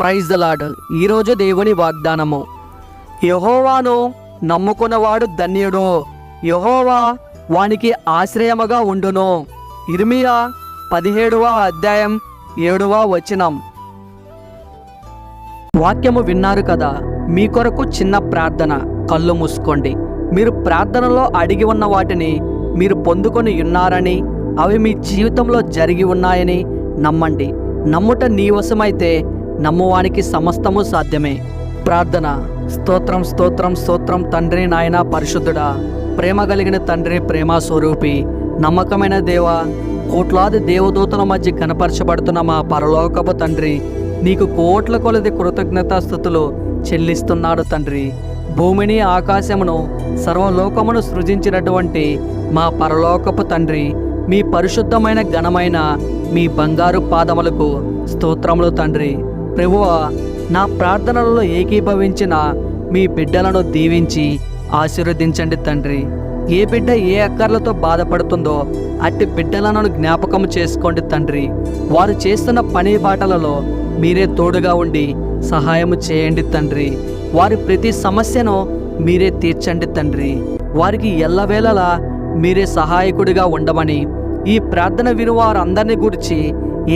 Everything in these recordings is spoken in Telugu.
ప్రైజ్ ద లాడ్ ఈరోజు దేవుని వాగ్దానము. యహోవాను నమ్ముకున్నవాడు ధన్యుడు. యహోవా వానికి ఆశ్రయముగా ఉండును. ఇర్మియా పదిహేడవ అధ్యాయం ఏడవ వచనం. వాక్యము విన్నారు కదా మీ కొరకు చిన్న ప్రార్థన. కళ్ళు మూసుకోండి. మీరు ప్రార్థనలో అడిగి ఉన్న వాటిని మీరు పొందుకొని ఉన్నారని అవి మీ జీవితంలో జరిగి ఉన్నాయని నమ్మండి. నమ్ముట నీ వశమైతే నమ్మువానికి సమస్తము సాధ్యమే. ప్రార్థన. స్తోత్రం స్తోత్రం స్తోత్రం తండ్రి నాయన పరిశుద్ధుడా. ప్రేమ కలిగిన తండ్రి ప్రేమ స్వరూపి. నమ్మకమైన దేవ కోట్లాది దేవదూతల మధ్య కనపరచబడుతున్న మా పరలోకపు తండ్రి నీకు కోట్ల కొలది కృతజ్ఞతాస్థుతులు చెల్లిస్తున్నాడు తండ్రి. భూమిని ఆకాశమును సర్వలోకమును సృజించినటువంటి మా పరలోకపు తండ్రి మీ పరిశుద్ధమైన ఘనమైన మీ బంగారు పాదములకు స్తోత్రములు తండ్రి. ప్రభువ నా ప్రార్థనలలో ఏకీభవించిన మీ బిడ్డలను దీవించి ఆశీర్వదించండి తండ్రి. ఏ బిడ్డ ఏ అక్కర్లతో బాధపడుతుందో అట్టి బిడ్డలను జ్ఞాపకం చేసుకోండి తండ్రి. వారు చేస్తున్న పని బాటలలో మీరే తోడుగా ఉండి సహాయము చేయండి తండ్రి. వారి ప్రతి సమస్యను మీరే తీర్చండి తండ్రి. వారికి ఎల్లవేళలా మీరే సహాయకుడిగా ఉండమని ఈ ప్రార్థన విను వారందరినీ గురించి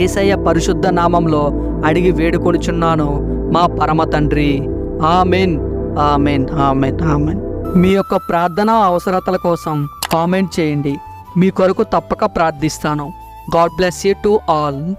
ఏసయ్య పరిశుద్ధ నామంలో అడిగి వేడుకొనుచున్నాను మా పరమ తండ్రి. ఆమెన్. ఆమెన్. ఆమెన్. ఆమెన్. మీ యొక్క ప్రార్థన అవసరతల కోసం కామెంట్ చేయండి. మీ కొరకు తప్పక ప్రార్థిస్తాను. God bless you to all.